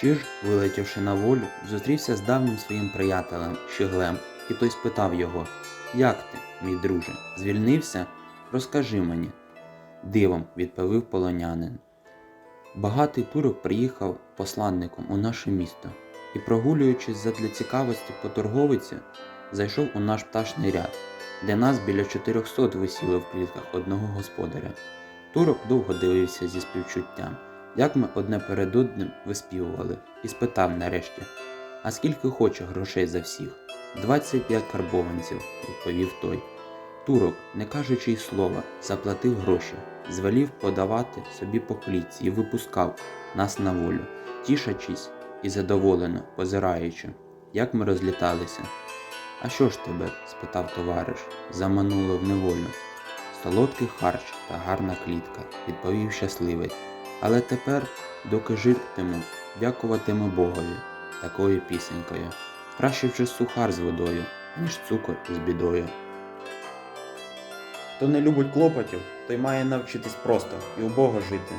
Чиж, вилетівши на волю, зустрівся з давнім своїм приятелем Щеглем, і той спитав його Як ти, мій друже, звільнився? Розкажи мені. Дивом відповів полонянин. Багатий турок приїхав посланником у наше місто і, прогулюючись задля цікавості по торговиці, зайшов у наш пташний ряд, де нас біля 400 висіло в клітках одного господаря. Турок довго дивився зі співчуттям, як ми одне перед одним виспівували, і спитав нарешті: А скільки хоче грошей за всіх? 25 карбованців, відповів той. Турок, не кажучи й слова, заплатив гроші, звелів подавати собі по клітці і випускав нас на волю, тішачись і задоволено, позираючи, як ми розліталися. А що ж тебе? спитав товариш, замануло в неволю. Солодкий харч та гарна клітка, відповів щасливець. Але тепер, доки житиму, дякуватиму Богові такою пісенькою. Краще вже сухар з водою, ніж цукор із бідою. Хто не любить клопотів, той має навчитись просто і убого жити.